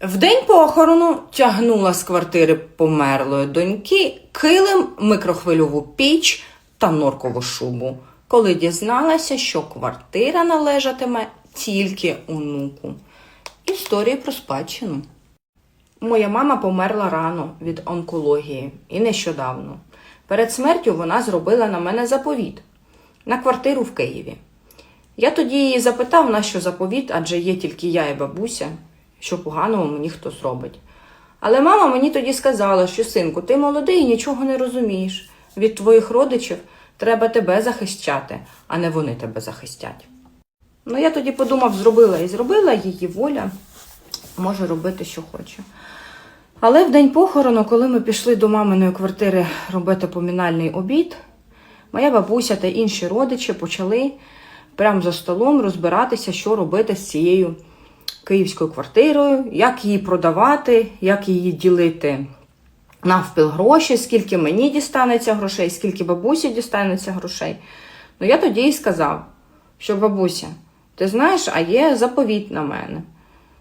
В день похорону тягнула з квартири померлої доньки килим, микрохвильову піч та норкову шубу, коли дізналася, що квартира належатиме тільки онуку. Історії про спадщину. Моя мама померла рано від онкології і нещодавно. Перед смертю вона зробила на мене заповіт на квартиру в Києві. Я тоді її запитав, на що заповіт, адже є тільки я і бабуся, що поганого мені хто зробить. Але мама мені тоді сказала, що синку, ти молодий і нічого не розумієш. Від твоїх родичів треба тебе захищати, а не вони тебе захистять. Ну, я тоді подумав, зробила і зробила її воля, може робити, що хоче. Але в день похорону, коли ми пішли до маминої квартири робити помінальний обід, моя бабуся та інші родичі почали прямо за столом розбиратися, що робити з цією київською квартирою, як її продавати, як її ділити навпіл гроші, скільки мені дістанеться грошей, скільки бабусі дістанеться грошей. Ну я тоді і сказав, що бабуся, ти знаєш, а є заповіт на мене.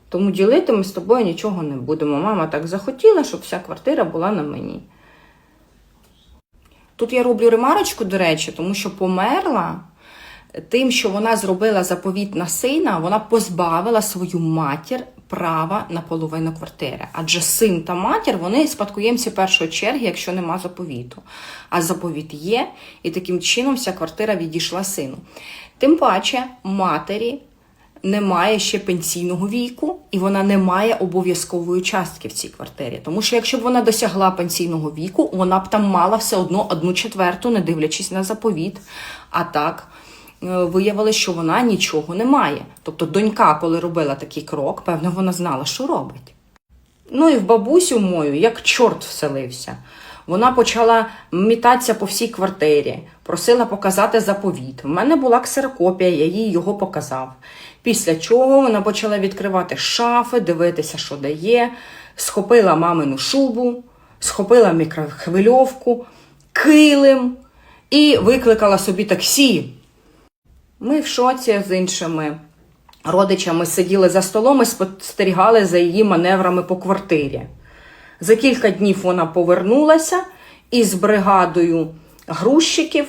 Тому ділити ми з тобою нічого не будемо. Мама так захотіла, щоб вся квартира була на мені. Тут я роблю ремарочку, до речі, тому що померла тим, що вона зробила заповіт на сина, вона позбавила свою матір права на половину квартири. Адже син та матір вони спадкоємці першої черги, якщо нема заповіту. А заповіт є, і таким чином вся квартира відійшла сину. Тим паче, матері немає ще пенсійного віку, і вона не має обов'язкової частки в цій квартирі. Тому що якщо б вона досягла пенсійного віку, вона б там мала все одно одну четверту, не дивлячись на заповіт. А так е, виявилося, що вона нічого не має. Тобто донька, коли робила такий крок, певно, вона знала, що робить. Ну і в бабусю мою, як чорт вселився. Вона почала мітатися по всій квартирі, просила показати заповіт. В мене була ксерокопія, я їй його показав. Після чого вона почала відкривати шафи, дивитися, що дає, схопила мамину шубу, схопила мікрохвильовку, килим і викликала собі таксі. Ми в шоці з іншими родичами сиділи за столом і спостерігали за її маневрами по квартирі. За кілька днів вона повернулася із бригадою грузчиків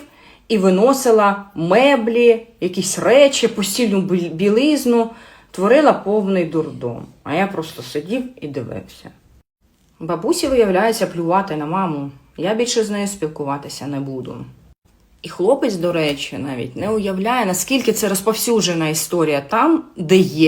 і виносила меблі, якісь речі, постільну білизну, творила повний дурдом. А я просто сидів і дивився. Бабусі, виявляється, плювати на маму. Я більше з нею спілкуватися не буду. І хлопець, до речі, навіть не уявляє, наскільки це розповсюджена історія там, де є